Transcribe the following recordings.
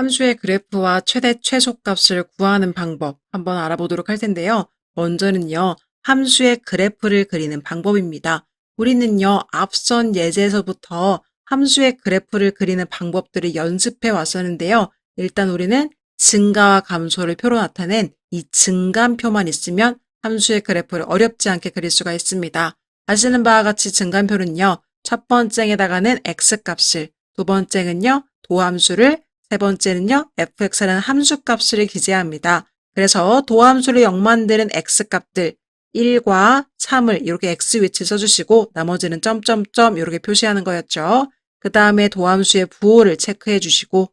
함수의 그래프와 최대 최소값을 구하는 방법 한번 알아보도록 할 텐데요. 먼저는요, 함수의 그래프를 그리는 방법입니다. 우리는요, 앞선 예제에서부터 함수의 그래프를 그리는 방법들을 연습해 왔었는데요. 일단 우리는 증가와 감소를 표로 나타낸 이 증감표만 있으면 함수의 그래프를 어렵지 않게 그릴 수가 있습니다. 아시는 바와 같이 증감표는요, 첫 번째에다가는 x값을, 두 번째는요, 도함수를, 세 번째는요, fx라는 함수 값을 기재합니다. 그래서 도함수를 0 만드는 x값들 1과 3을 이렇게 x 위치 써주시고 나머지는 점점점 이렇게 표시하는 거였죠. 그 다음에 도함수의 부호를 체크해 주시고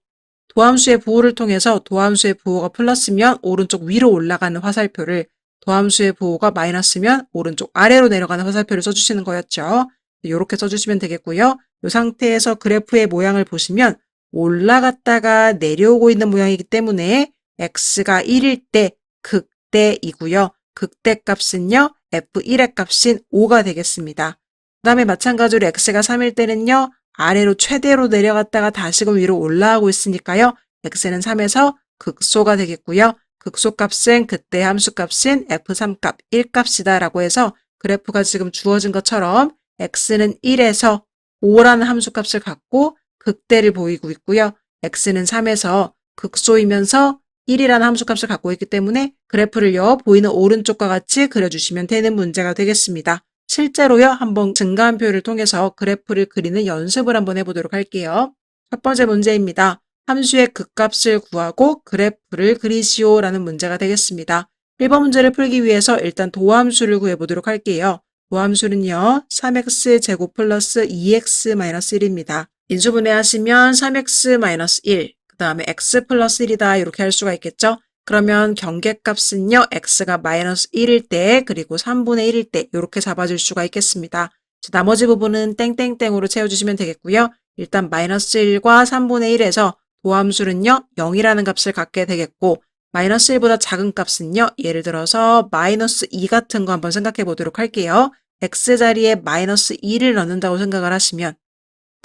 도함수의 부호를 통해서 도함수의 부호가 플러스면 오른쪽 위로 올라가는 화살표를 도함수의 부호가 마이너스면 오른쪽 아래로 내려가는 화살표를 써주시는 거였죠. 이렇게 써주시면 되겠고요. 이 상태에서 그래프의 모양을 보시면 올라갔다가 내려오고 있는 모양이기 때문에 x가 1일 때 극대이고요. 극대 값은요. f1의 값인 5가 되겠습니다. 그 다음에 마찬가지로 x가 3일 때는요. 아래로 최대로 내려갔다가 다시금 위로 올라가고 있으니까요. x는 3에서 극소가 되겠고요. 극소 값은 그때 함수 값인 f3값 1값이다 라고 해서 그래프가 지금 주어진 것처럼 x는 1에서 5라는 함수 값을 갖고 극대를 보이고 있고요. x는 3에서 극소이면서 1이라는 함수값을 갖고 있기 때문에 그래프를 요, 보이는 오른쪽과 같이 그려주시면 되는 문제가 되겠습니다. 실제로요, 한번 증가함표를 통해서 그래프를 그리는 연습을 한번 해보도록 할게요. 첫 번째 문제입니다. 함수의 극값을 구하고 그래프를 그리시오 라는 문제가 되겠습니다. 1번 문제를 풀기 위해서 일단 도함수를 구해보도록 할게요. 도함수는요, 3x 제곱 플러스 2x-1입니다. 인수분해하시면 3x-1, 그 다음에 x 플러스 1이다 이렇게 할 수가 있겠죠. 그러면 경계값은요. x가 마이너스 1일 때 그리고 3분의 1일 때 이렇게 잡아줄 수가 있겠습니다. 나머지 부분은 땡땡땡으로 채워주시면 되겠고요. 일단 마이너스 1과 3분의 1에서 도함수는요. 0이라는 값을 갖게 되겠고 마이너스 1보다 작은 값은요. 예를 들어서 마이너스 2 같은 거 한번 생각해 보도록 할게요. x자리에 마이너스 2를 넣는다고 생각을 하시면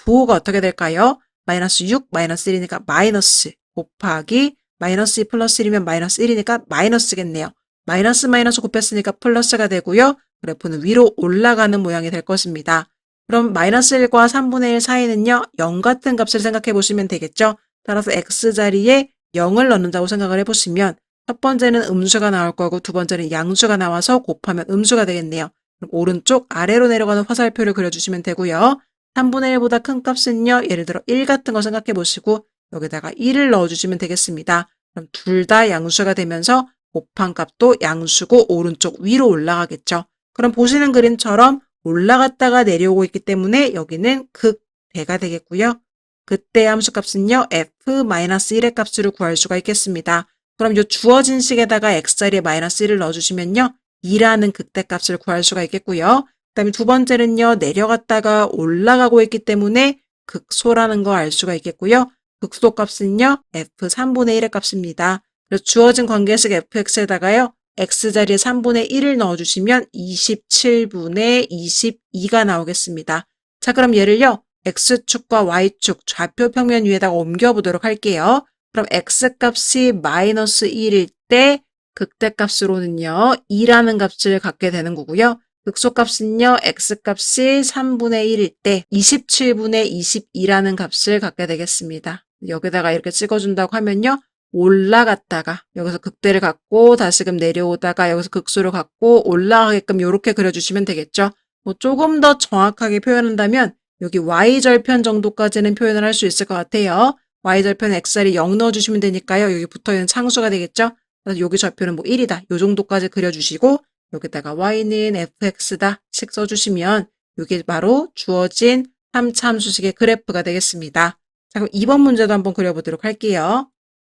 부호가 어떻게 될까요? 마이너스 6, 마이너스 1이니까 마이너스 곱하기 마이너스 2 플러스 1이면 마이너스 1이니까 마이너스겠네요. 마이너스 마이너스 곱했으니까 플러스가 되고요. 그래프는 위로 올라가는 모양이 될 것입니다. 그럼 마이너스 1과 3분의 1 사이는요. 0 같은 값을 생각해 보시면 되겠죠. 따라서 x자리에 0을 넣는다고 생각을 해보시면 첫 번째는 음수가 나올 거고 두 번째는 양수가 나와서 곱하면 음수가 되겠네요. 오른쪽 아래로 내려가는 화살표를 그려주시면 되고요. 3분의 1보다 큰 값은요. 예를 들어 1 같은 거 생각해 보시고 여기다가 1을 넣어주시면 되겠습니다. 그럼 둘 다 양수가 되면서 곱한 값도 양수고 오른쪽 위로 올라가겠죠. 그럼 보시는 그림처럼 올라갔다가 내려오고 있기 때문에 여기는 극대가 되겠고요. 그때 함수값은요. f-1의 값으로 구할 수가 있겠습니다. 그럼 이 주어진 식에다가 x자리에 마이너스 1을 넣어주시면요. 2라는 극대값을 구할 수가 있겠고요. 그 다음에 두 번째는요. 내려갔다가 올라가고 있기 때문에 극소라는 거 알 수가 있겠고요. 극소 값은요. f3분의 1의 값입니다. 그래서 주어진 관계식 fx에다가요. x자리에 3분의 1을 넣어주시면 27분의 22가 나오겠습니다. 자 그럼 얘를요. x축과 y축 좌표 평면 위에다가 옮겨보도록 할게요. 그럼 x값이 마이너스 1일 때 극대값으로는요. 2라는 값을 갖게 되는 거고요. 극소값은요. x값이 3분의 1일 때 27분의 22라는 값을 갖게 되겠습니다. 여기다가 이렇게 찍어준다고 하면요. 올라갔다가 여기서 극대를 갖고 다시금 내려오다가 여기서 극소를 갖고 올라가게끔 이렇게 그려주시면 되겠죠. 뭐 조금 더 정확하게 표현한다면 여기 y절편 정도까지는 표현을 할 수 있을 것 같아요. y절편 x자리 0 넣어주시면 되니까요. 여기 붙어있는 상수가 되겠죠. 여기 절편은 뭐 1이다. 요 정도까지 그려주시고 여기다가 y는 fx다 식 써주시면 이게 바로 주어진 3차 함수식의 그래프가 되겠습니다. 자, 그럼 2번 문제도 한번 그려보도록 할게요.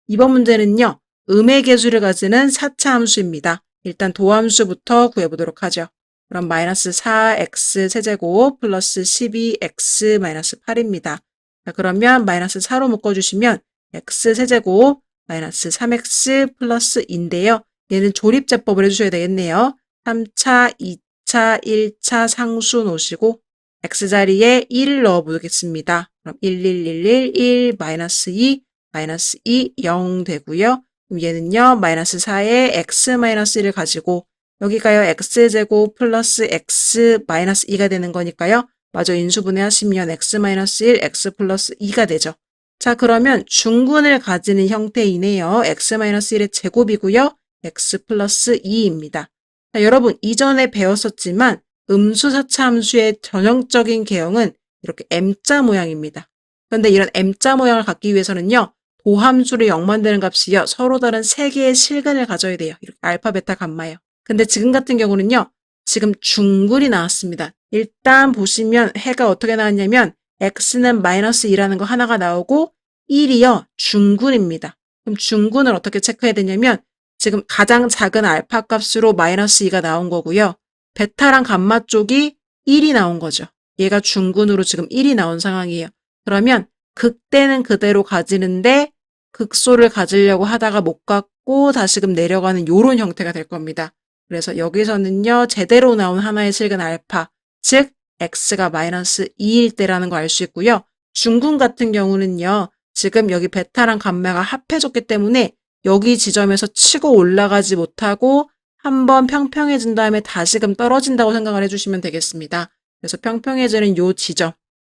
2번 문제는요. 음의 개수를 가지는 4차 함수입니다. 일단 도함수부터 구해보도록 하죠. 그럼 마이너스 4x 세제곱 플러스 12x 마이너스 8입니다. 자, 그러면 마이너스 4로 묶어주시면 x 세제곱 마이너스 3x 플러스 인데요. 얘는 조립제법을 해주셔야 되겠네요. 3차, 2차, 1차 상수 놓으시고 x자리에 1을 넣어 보겠습니다. 그럼 1, 1, 1, 1, 1, 마이너스 2, 마이너스 2, 0 되고요. 그럼 얘는요, 마이너스 4에 x 마이너스 1을 가지고 여기가요, x제곱 플러스 x 마이너스 2가 되는 거니까요. 마저 인수분해 하시면 x 마이너스 1, x 플러스 2가 되죠. 자, 그러면 중군을 가지는 형태이네요. x 마이너스 1의 제곱이고요. x 플러스 2입니다. 자, 여러분, 이전에 배웠었지만 음수사차 함수의 전형적인 개형은 이렇게 M자 모양입니다. 그런데 이런 M자 모양을 갖기 위해서는요. 도함수를 0 만드는 값이요. 서로 다른 세 개의 실근을 가져야 돼요. 이렇게 알파, 베타, 감마요. 근데 지금 같은 경우는요. 지금 중군이 나왔습니다. 일단 보시면 해가 어떻게 나왔냐면 x는 마이너스 2라는 거 하나가 나오고 1이요. 중군입니다. 그럼 중군을 어떻게 체크해야 되냐면 지금 가장 작은 알파 값으로 마이너스 2가 나온 거고요. 베타랑 감마 쪽이 1이 나온 거죠. 얘가 중군으로 지금 1이 나온 상황이에요. 그러면 극대는 그대로 가지는데 극소를 가지려고 하다가 못 갖고 다시금 내려가는 요런 형태가 될 겁니다. 그래서 여기서는요, 제대로 나온 하나의 실근 알파, 즉, x가 마이너스 2일 때라는 거 알 수 있고요. 중군 같은 경우는요, 지금 여기 베타랑 감마가 합해졌기 때문에 여기 지점에서 치고 올라가지 못하고 한번 평평해진 다음에 다시금 떨어진다고 생각을 해주시면 되겠습니다. 그래서 평평해지는 요 지점,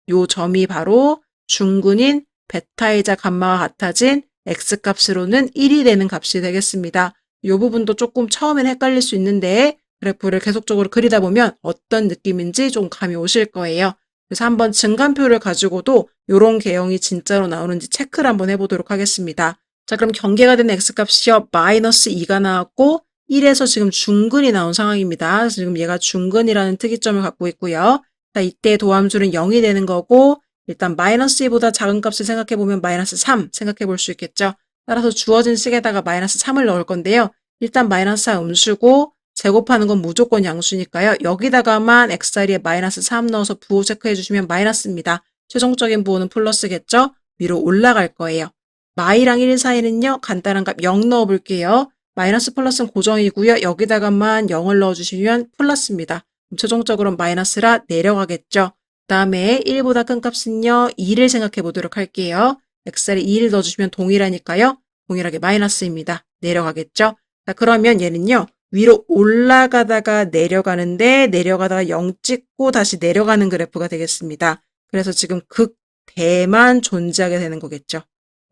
요 점이 바로 중군인 베타이자 감마가 같아진 x 값으로는 1이 되는 값이 되겠습니다. 이 부분도 조금 처음엔 헷갈릴 수 있는데 그래프를 계속적으로 그리다 보면 어떤 느낌인지 좀 감이 오실 거예요. 그래서 한번 증간표를 가지고도 이런 개형이 진짜로 나오는지 체크를 한번 해보도록 하겠습니다. 자 그럼 경계가 되는 x값이요 마이너스 2가 나왔고 1에서 지금 중근이 나온 상황입니다. 지금 얘가 중근이라는 특이점을 갖고 있고요. 자 이때 도함수는 0이 되는 거고 일단 마이너스 2보다 작은 값을 생각해 보면 마이너스 3 생각해 볼 수 있겠죠. 따라서 주어진 식에다가 마이너스 3을 넣을 건데요. 일단 마이너스 4 음수고 제곱하는 건 무조건 양수니까요. 여기다가만 x자리에 마이너스 3 넣어서 부호 체크해 주시면 마이너스입니다. 최종적인 부호는 플러스겠죠? 위로 올라갈 거예요. 마이랑 1 사이는요. 간단한 값 0 넣어 볼게요. 마이너스 플러스는 고정이고요. 여기다가만 0을 넣어주시면 플러스입니다. 최종적으로 마이너스라 내려가겠죠. 그 다음에 1보다 큰 값은요. 2를 생각해 보도록 할게요. x자리 2를 넣어주시면 동일하니까요. 동일하게 마이너스입니다. 내려가겠죠. 자, 그러면 얘는요. 위로 올라가다가 내려가는데 내려가다가 0 찍고 다시 내려가는 그래프가 되겠습니다. 그래서 지금 극대만 존재하게 되는 거겠죠.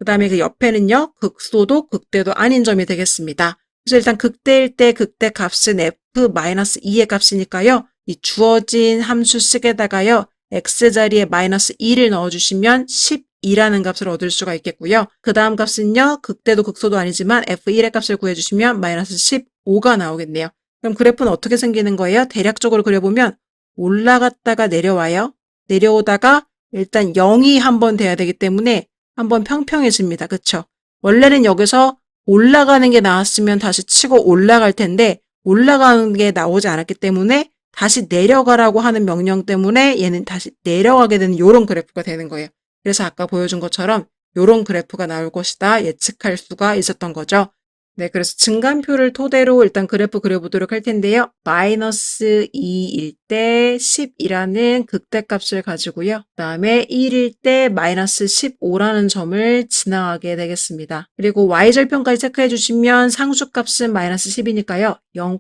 그 다음에 그 옆에는요. 극소도 극대도 아닌 점이 되겠습니다. 그래서 일단 극대일 때 극대 값은 f-2의 값이니까요. 이 주어진 함수 식에다가요. x자리에 마이너스 2를 넣어주시면 12라는 값을 얻을 수가 있겠고요. 그 다음 값은요. 극대도 극소도 아니지만 f1의 값을 구해주시면 마이너스 15가 나오겠네요. 그럼 그래프는 어떻게 생기는 거예요? 대략적으로 그려보면 올라갔다가 내려와요. 내려오다가 일단 0이 한 번 돼야 되기 때문에 한번 평평해집니다. 그쵸? 원래는 여기서 올라가는 게 나왔으면 다시 치고 올라갈 텐데 올라가는 게 나오지 않았기 때문에 다시 내려가라고 하는 명령 때문에 얘는 다시 내려가게 되는 이런 그래프가 되는 거예요. 그래서 아까 보여준 것처럼 이런 그래프가 나올 것이다 예측할 수가 있었던 거죠. 네, 그래서 증간표를 토대로 일단 그래프 그려보도록 할 텐데요. 마이너스 2일 때 10이라는 극대값을 가지고요. 그 다음에 1일 때 마이너스 15라는 점을 지나가게 되겠습니다. 그리고 y절편까지 체크해 주시면 상수값은 마이너스 10이니까요. 0,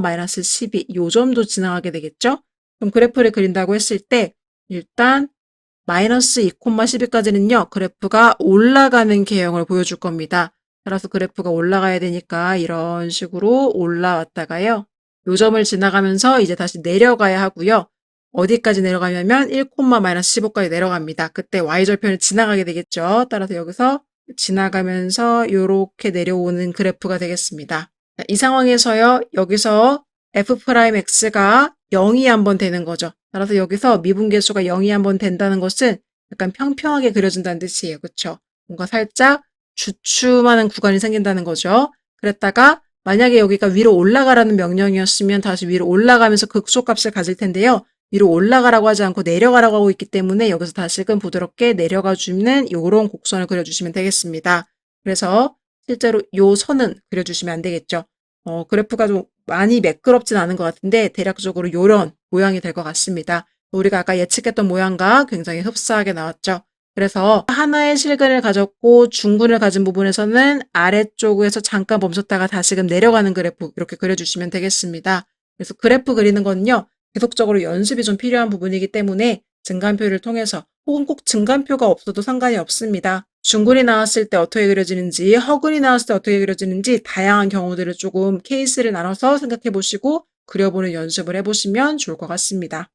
마이너스 12, 요 점도 지나가게 되겠죠? 그럼 그래프를 그린다고 했을 때 일단 마이너스 2, 12까지는요. 그래프가 올라가는 개형을 보여줄 겁니다. 따라서 그래프가 올라가야 되니까 이런 식으로 올라왔다가요. 요 점을 지나가면서 이제 다시 내려가야 하고요. 어디까지 내려가냐면 1, 마이너스 15까지 내려갑니다. 그때 y절편을 지나가게 되겠죠. 따라서 여기서 지나가면서 이렇게 내려오는 그래프가 되겠습니다. 이 상황에서요. 여기서 f'x가 0이 한번 되는 거죠. 따라서 여기서 미분계수가 0이 한번 된다는 것은 약간 평평하게 그려진다는 뜻이에요. 그렇죠? 뭔가 살짝 주춤하는 구간이 생긴다는 거죠. 그랬다가 만약에 여기가 위로 올라가라는 명령이었으면 다시 위로 올라가면서 극소값을 가질 텐데요. 위로 올라가라고 하지 않고 내려가라고 하고 있기 때문에 여기서 다시금 부드럽게 내려가 주는 이런 곡선을 그려주시면 되겠습니다. 그래서 실제로 요 선은 그려주시면 안 되겠죠. 어, 그래프가 좀 많이 매끄럽진 않은 것 같은데 대략적으로 이런 모양이 될 것 같습니다. 우리가 아까 예측했던 모양과 굉장히 흡사하게 나왔죠. 그래서 하나의 실근을 가졌고 중근을 가진 부분에서는 아래쪽에서 잠깐 멈췄다가 다시금 내려가는 그래프 이렇게 그려주시면 되겠습니다. 그래서 그래프 그리는 거는요. 계속적으로 연습이 좀 필요한 부분이기 때문에 증간표를 통해서 혹은 꼭 증간표가 없어도 상관이 없습니다. 중근이 나왔을 때 어떻게 그려지는지 허근이 나왔을 때 어떻게 그려지는지 다양한 경우들을 조금 케이스를 나눠서 생각해 보시고 그려보는 연습을 해보시면 좋을 것 같습니다.